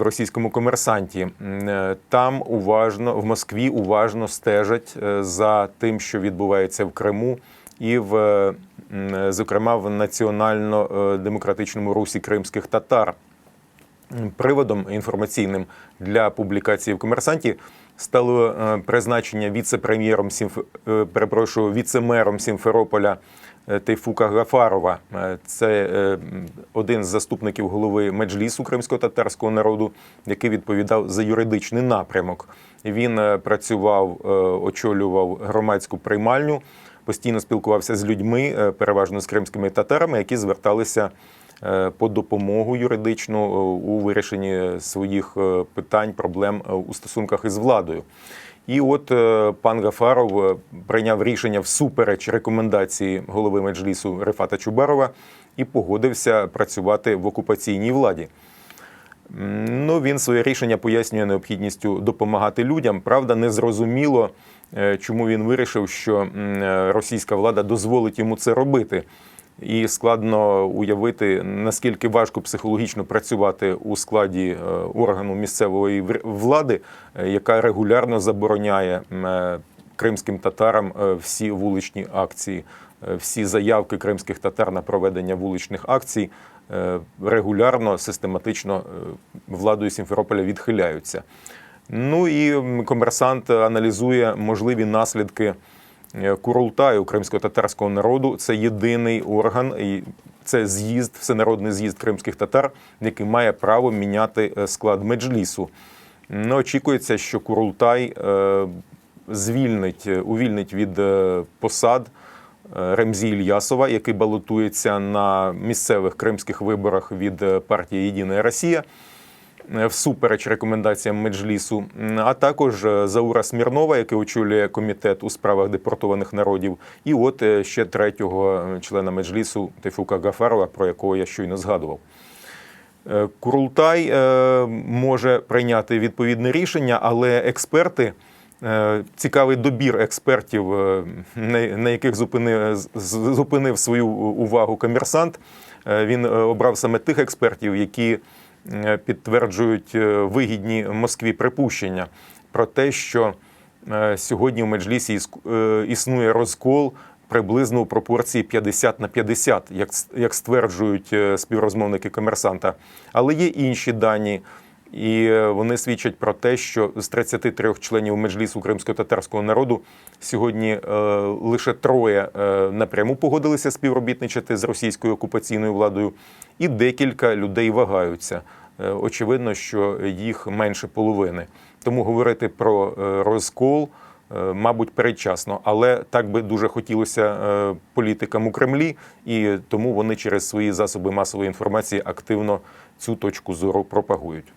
в російському комерсанті. Е, Там уважно в Москві уважно стежать е, за тим, що відбувається в Криму, і в е, зокрема в національно-демократичному русі кримських татар. Приводом інформаційним для публікації в комерсанті стало призначення віце-прем'єром перепрошую, віце-мером Сімферополя Тейфука Гафарова. Е, Це е, один з заступників голови меджлісу кримсько-татарського народу, який відповідав за юридичний напрямок. Він е, працював, е, очолював громадську приймальню, постійно спілкувався з людьми, е, переважно з кримськими татарами, які зверталися е, по допомогу юридичну е, у вирішенні своїх е, питань, проблем е, у стосунках із владою. І от е, пан Гафаров е, прийняв рішення всупереч рекомендації голови меджлісу Рефата Чубарова і погодився працювати в окупаційній владі. Ну, він своє рішення пояснює необхідністю допомагати людям. Правда, не зрозуміло, е, чому він вирішив, що російська влада дозволить йому це робити. І складно уявити, наскільки важко психологічно працювати у складі е, органу місцевої влади, е, яка регулярно забороняє е, кримським татарам всі вуличні акції, всі заявки кримських татар на проведення вуличних акцій регулярно, систематично владою Сімферополя відхиляються. Ну і комерсант аналізує можливі наслідки Курултаю кримсько-татарського народу. Це єдиний орган, і це з'їзд, всенародний з'їзд кримських татар, який має право міняти е, склад меджлісу. Ну, очікується, що Курултай е, звільнить, е, увільнить від е, посад е, Ремзі Ільясова, який балотується на місцевих кримських виборах від е, партії Єдина Росія е, всупереч рекомендаціям Меджлісу, а також е, Заура Смірнова, який очолює комітет у справах депортованих народів, і от е, ще третього е, члена Меджлісу Тейфука Гафарова, про якого я щойно згадував. Е, Курултай е, може прийняти відповідне рішення, але експерти. е, Цікавий добір експертів, е, на яких зупинив, зупинив свою увагу комерсант. Е, Він е, обрав саме тих експертів, які е, підтверджують е, вигідні Москві припущення про те, що е, сьогодні в Меджлісі е, існує розкол приблизно у пропорції 50 на 50, як, стверджують е, співрозмовники комерсанта. Але є інші дані, і е, вони свідчать про те, що з 33 членів Меджлісу кримсько-татарського народу сьогодні е, лише троє е, напряму погодилися співробітничати з російською окупаційною владою, і декілька людей вагаються. Е, Очевидно, що їх менше половини. Тому говорити про е, розкол, е, мабуть, передчасно. Але так би дуже хотілося політикам у Кремлі, і тому вони через свої засоби масової інформації активно цю точку зору пропагують.